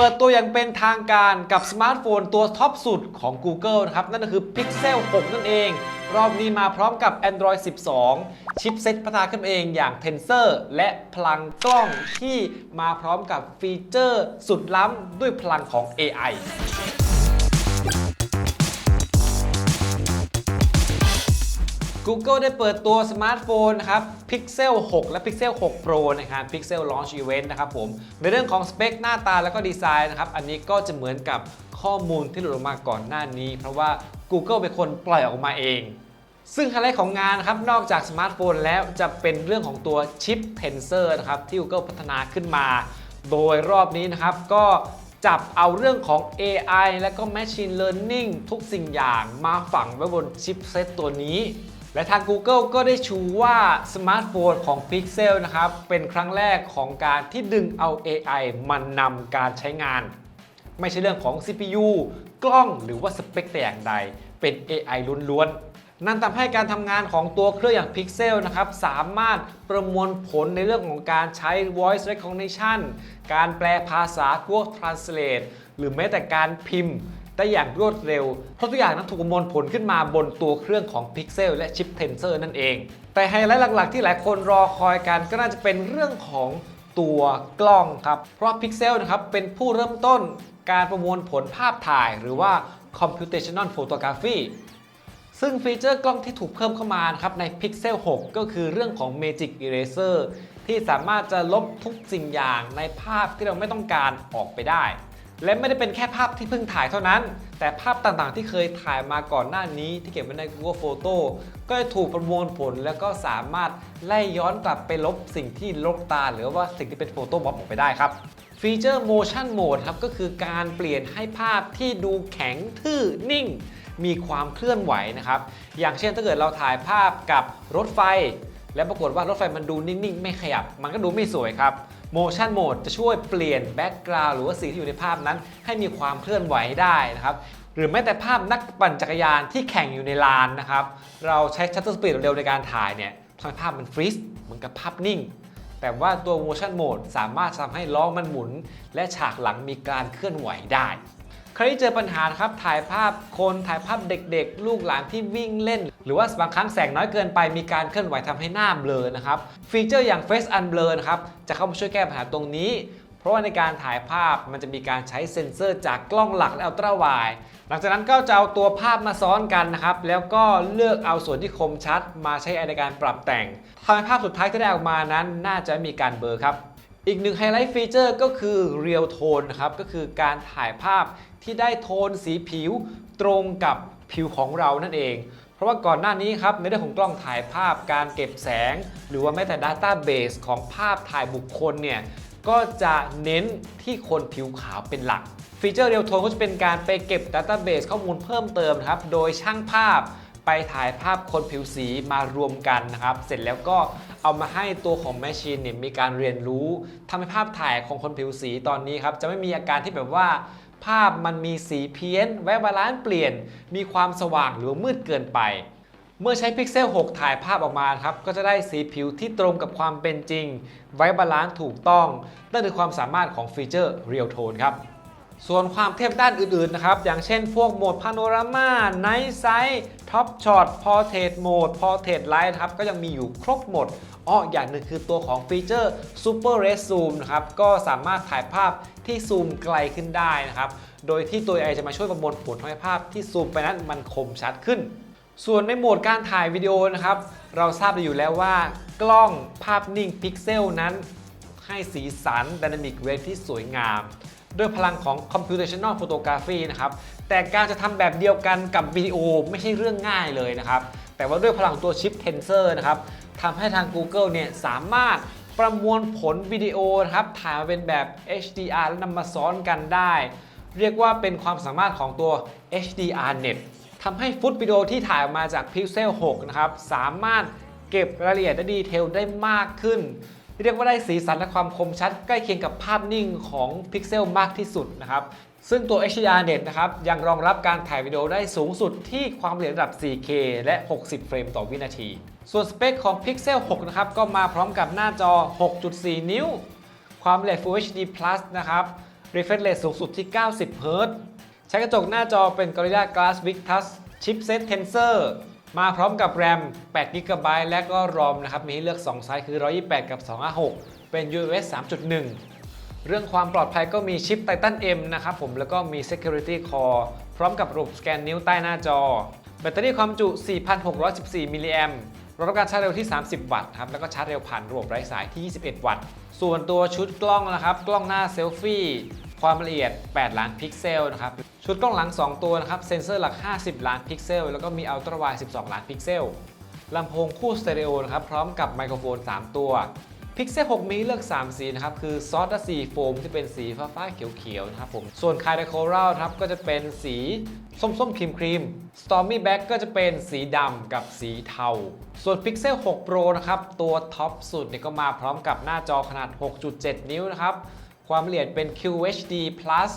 เปิดตัวอย่างเป็นทางการกับสมาร์ทโฟนตัวท็อปสุดของ Google นะครับ นั่นก็คือ Pixel 6 นั่นเอง รอบนี้มาพร้อมกับ Android 12 ชิปเซ็ตพัฒนาขึ้นเองอย่าง Tensor และพลังกล้องที่มาพร้อมกับฟีเจอร์สุดล้ำด้วยพลังของ AI Google ได้เปิดตัวสมาร์ทโฟนนะครับ Pixel 6 และ Pixel 6 Pro ในงาน Pixel Launch Event นะครับผม ในเรื่องของสเปคหน้าตาแล้วก็ดีไซน์นะครับ อันนี้ก็จะเหมือนกับข้อมูลที่หลุดออกมาก่อนหน้านี้ เพราะว่า Google เป็นคนปล่อยออกมาเองซึ่งไฮไลท์ของงานนะครับ นอกจากสมาร์ทโฟนแล้วจะเป็นเรื่องของตัวชิป Tensor นะครับ ที่ Google พัฒนาขึ้นมา โดยรอบนี้นะครับ ก็จับเอาเรื่องของ AI และก็ Machine Learning ทุกสิ่งอย่างมาฝังไว้บนชิปเซตตัวนี้ และทาง Google ก็ได้ชูว่าสมาร์ทโฟนของ Pixel นะครับ เป็นครั้งแรกของการที่ดึงเอา AI มานำการใช้งาน ไม่ใช่เรื่องของ CPU กล้องหรือว่าสเปคแต่อย่างใด เป็น AI ล้วนๆ นั่นทำให้การทำงานของตัวเครื่องอย่าง Pixel นะครับ สามารถประมวลผลในเรื่องของการใช้ voice recognition การแปลภาษา Google Translate หรือแม้แต่การพิมพ์ ได้อย่างรวดเร็ว เพราะทุกอย่างนั้นถูกประมวลผลขึ้นมาบนตัวเครื่องของ Pixel และชิป Tensor นั่นเอง แต่ไฮไลท์หลักๆ ที่หลายคนรอคอยกันก็น่าจะเป็นเรื่องของตัวกล้องครับ เพราะ Pixel นะครับเป็นผู้เริ่มต้นการประมวลผลภาพถ่าย หรือว่า computational photography ซึ่งฟีเจอร์กล้องที่ถูกเพิ่มเข้ามาครับใน Pixel 6 ก็คือเรื่องของ Magic Eraser ที่สามารถจะลบทุกสิ่งอย่างในภาพที่เราไม่ต้องการออกไปได้ และไม่ได้เป็นแค่ภาพที่เพิ่งถ่ายเท่านั้น แต่ภาพต่างๆที่เคยถ่ายมาก่อนหน้านี้ที่เก็บไว้ใน Google Photo ก็จะถูกประมวลผลแล้วก็สามารถไล่ย้อนกลับไปลบสิ่งที่ลกตา หรือว่าสิ่งที่เป็นโฟโต้ม็อบออกไปได้ครับฟีเจอร์ motion mode ครับก็คือการเปลี่ยนให้ภาพที่ดูแข็งทื่อนิ่ง มีความเคลื่อนไหวนะครับ อย่างเช่นถ้าเกิดเราถ่ายภาพกับรถไฟ แล้วปรากฏว่ารถไฟมันดูนิ่งๆ ไม่ขยับ มันก็ดูไม่สวยครับ motion mode จะช่วยเปลี่ยนแบ็กกราวด์หรือว่าสิ่งที่อยู่ในภาพนั้น ให้มีความเคลื่อนไหวได้นะครับหรือแม้แต่ภาพนักปั่นจักรยานที่แข่งอยู่ในลานนะครับ เราใช้ shutter speed เร็วๆในการถ่ายเนี่ยทำให้ภาพมันฟรีซเหมือนกับภาพนิ่ง แต่ว่าตัว motion mode สามารถทำให้ล้อมันหมุน และฉากหลังมีการเคลื่อนไหวได้ ใครที่เจอปัญหาครับถ่ายภาพคนถ่ายภาพเด็กๆ ลูกหลานที่วิ่งเล่น หรือว่าบางครั้งแสงน้อยเกินไปมีการเคลื่อนไหวทำให้หน้าเบลอนะครับฟีเจอร์อย่าง Face Unblur นะครับจะเข้ามาช่วยแก้ปัญหาตรงนี้ เพราะว่าในการถ่ายภาพมันจะมีการใช้เซ็นเซอร์จากกล้องหลักและอัลตราไวด์หลังจากนั้นก็จะเอาตัวภาพมาซ้อนกันนะครับ แล้วก็เลือกเอาส่วนที่คมชัด มาใช้ในการปรับแต่งทำให้ภาพสุดท้ายที่ได้ออกมานั้น น่าจะไม่มีการเบลอครับอีกหนึ่งไฮไลท์ฟีเจอร์ก็คือ Real Tone นครับก็คือการถ่ายภาพที่ได้โทนสีผิวตรงกับผิวของเรานั่นเอง เพราะว่าก่อนหน้านี้ครับในเรื่องของกล้องถ่ายภาพการเก็บแสง หรือว่าแม้แต่ Database ของภาพถ่ายบุคคลเนี่ยก็จะเน้นที่คนผิวขาวเป็นหลัก ฟีเจอร์ Real Tone ก็จะเป็นการไปเก็บ Database ข้อมูลเพิ่มเติมครับ โดยช่างภาพไปถ่ายภาพคนผิวสีมารวมกันนะครับ เสร็จแล้วก็เอามาให้ตัวของแมชชีนเนี่ยมีการเรียนรู้ทำให้ภาพถ่ายของคนผิวสีตอนนี้ครับ จะไม่มีอาการที่แบบว่า ภาพมันมีสีเพี้ยน แวะบาลานซ์เปลี่ยน มีความสว่างหรือมืดเกินไป เมื่อใช้ Pixel 6ถ่ายภาพออกมาครับ ก็จะได้สีผิวที่ตรงกับความเป็นจริง ไว้บาลานซ์ถูกต้องนั่นคือความสามารถของฟีเจอร์ Real Tone ครับ ส่วนความเทพด้านอื่นๆนะครับ อย่างเช่นพวกโหมดพาโนรามาไนท์ไซส์ท็อปช็อตพอเทรตโหมดพอเทรตไลท์ครับก็ยังมีอยู่ครบหมดอ้ออย่างหนึ่งคือตัวของฟีเจอร์ Super Red Zoom นะครับ ก็สามารถถ่ายภาพ ที่ซูมไกลขึ้นได้นะครับ โดยที่ตัว AI จะมาช่วยประมวลผลทำให้ภาพที่ซูมไปนั้นมันคมชัดขึ้น ส่วนในโหมดการถ่ายวิดีโอนะครับ เราทราบอยู่แล้วว่ากล้องภาพนิ่งพิกเซลนั้น ให้สีสัน Dynamic Range ที่สวยงามด้วยพลังของ Computational Photography นะครับ แต่การจะทำแบบเดียวกันกับวิดีโอไม่ใช่เรื่องง่ายเลยนะครับ แต่ว่าด้วยพลังตัวชิป Tensor นะครับทำให้ทาง Google เนี่ยสามารถ ประมวลผลวิดีโอนะครับถ่ายมาเป็นแบบ HDR และนำมาซ้อนกันได้ เรียกว่าเป็นความสามารถของตัว HDRNet ทำให้ฟุตวิดีโอที่ถ่ายออกมาจาก Pixel 6 นะครับ สามารถเก็บรายละเอียดและดีเทลได้มากขึ้น เรียกว่าได้สีสันและความคมชัด ใกล้เคียงกับภาพนิ่งของ Pixel มากที่สุดนะครับ ซึ่งตัว HDRNet นะครับยังรองรับการถ่ายวิดีโอได้สูงสุดที่ความละเอียดระดับ 4K และ 60 เฟรมต่อวินาที ส่วนสเปคของ Pixel 6 นะครับ ก็มาพร้อมกับหน้าจอ 6.4 นิ้ว ความละเอียด Full HD Plus นะครับ refresh rate สูงสุดที่ 90 Hz ใช้กระจกหน้าจอเป็น Gorilla Glass Victus Chipset Tensor มาพร้อมกับ RAM 8 GB และก็ ROM นะครับ มีให้เลือก 2 ไซส์คือ 128 กับ 256 เป็น US 3.1 เรื่องความปลอดภัยก็มีชิป Titan M นะครับผม แล้วก็มี Security Core พร้อมกับระบบสแกนนิ้วใต้หน้าจอ แบตเตอรี่ความจุ 4,614 มิลลิแอม รองรับการชาร์จเร็วที่ 30 วัตต์ครับแล้วก็ชาร์จเร็วผ่านระบบไร้สายที่ 21 วัตต์ ส่วนตัวชุดกล้องนะครับ กล้องหน้าเซลฟี่ความละเอียด 8 ล้านพิกเซลนะครับชุดกล้องหลัง 2 ตัวนะครับเซ็นเซอร์หลัก 50 ล้านพิกเซล แล้วก็มีอัลตร้าไวด์12 ล้านพิกเซลลำโพงคู่สเตอริโอนะครับพร้อมกับไมโครโฟน 3 ตัว Pixel 6มีเลือก 3 สีนะครับ คือซอสและสีโฟมที่เป็นสีฟ้าฟ้าๆเขียวๆนะครับผมส่วนคายเดโครัลครับก็จะเป็นสีส้มๆครีมครีม Stormy Black ก็จะเป็นสีดำกับสีเทา ส่วน Pixel 6 Pro นะครับ ตัวท็อปสุดเนี่ยก็มาพร้อมกับหน้าจอขนาด 6.7 นิ้วนะครับ ความละเอียดเป็น QHD Plus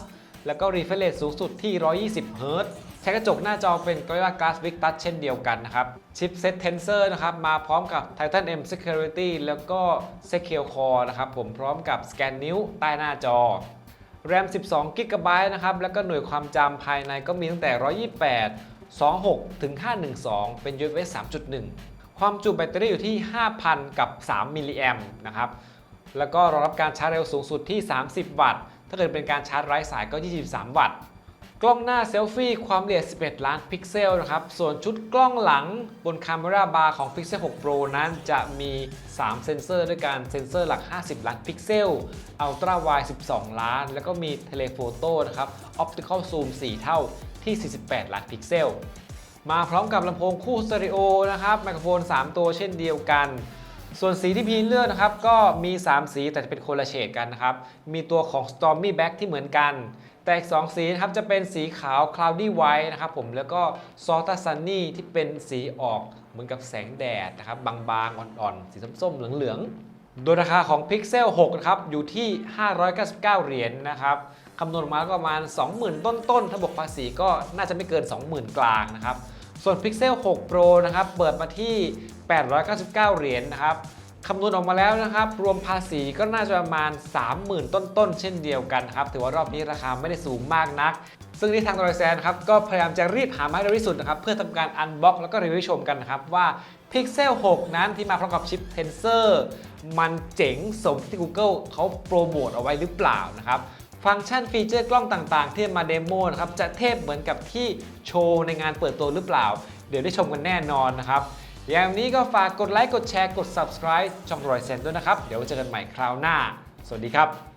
แล้วก็ refresh rate สูงสุดที่ 120 Hz ใช้กระจกหน้าจอเป็น Gorilla Glass Victus เช่นเดียวกันนะครับ Chipset Tensor นะครับ มาพร้อมกับ Titan M Security แล้วก็ Secure Core นะครับ ผมพร้อมกับสแกนนิ้วใต้หน้าจอ RAM 12 GB นะครับ แล้วก็หน่วยความจำภายในก็มีตั้งแต่ 128 26ถึง512 เป็น USB 3.1 ความจุแบตเตอรี่อยู่ที่ 5,000 กับ 3 มิลลิแอมนะครับ แล้วก็รองรับการชาร์จเร็วสูงสุดที่ 30 วัตต์ ถ้าเกิดเป็นการชาร์จไร้สายก็ 23 วัตต์ กล้องหน้าเซลฟี่ความละเอียด 11 ล้านพิกเซลนะครับ ส่วนชุดกล้องหลังบน Camera Bar ของ Pixel 6 Pro นั้นจะมี 3 เซ็นเซอร์ด้วยกันเซ็นเซอร์หลัก 50 ล้านพิกเซล Ultra Wide 12 ล้าน แล้วก็มี Telephoto นะครับ Optical Zoom 4เท่าที่ 48 ล้านพิกเซล มาพร้อมกับลำโพงคู่สเตอริโอนะครับ ไมโครโฟน 3 ตัวเช่นเดียวกันส่วนสีที่พีเลือกนะครับ ก็มี 3 สีแต่จะเป็นคนละเฉดกันนะครับ มีตัวของ Stormy Black ที่เหมือนกัน แต่อีก 2 สีนะครับจะเป็นสีขาว Cloudy White นะครับผมแล้วก็ Salta Sunny ที่เป็นสีออกเหมือนกับแสงแดดนะครับบางๆ อ่อนๆ สีส้มๆ เหลืองๆ โดยราคาของ Pixel 6 นะครับ อยู่ที่ 599 เหรียญนะครับคำนวณมาก็ประมาณ 20,000 ต้นๆ ถ้าบวกภาษีก็น่าจะไม่เกิน 20,000 กลางนะครับ ส่วน Pixel 6 Pro นะครับ เปิดมาที่ 899 เหรียญนะครับ คำนวณออกมาแล้วนะครับ รวมภาษีก็น่าจะประมาณ 30,000 ต้นๆ เช่นเดียวกันครับ ถือว่ารอบนี้ราคาไม่ได้สูงมากนัก ซึ่งที่ทางดอยแซนครับ ก็พยายามจะรีบหามาให้เร็วที่สุดนะครับ เพื่อทำการอันบ็อกแล้วก็รีวิวชมกันนะครับ ว่า Pixel 6 นั้นที่มาพร้อมกับชิป Tensor มันเจ๋งสมที่ Google เขาโปรโมทเอาไว้หรือเปล่านะครับฟังก์ชันฟีเจอร์กล้องต่างๆ ที่มาเดโมนะครับจะเทพเหมือนกับที่โชว์ในงานเปิดตัวหรือเปล่า เดี๋ยวได้ชมกันแน่นอนนะครับ อย่างนี้ก็ฝากกดไลค์กดแชร์กด subscribe ช่องรอยเซนด้วยนะครับ เดี๋ยวเจอกันใหม่คราวหน้า สวัสดีครับ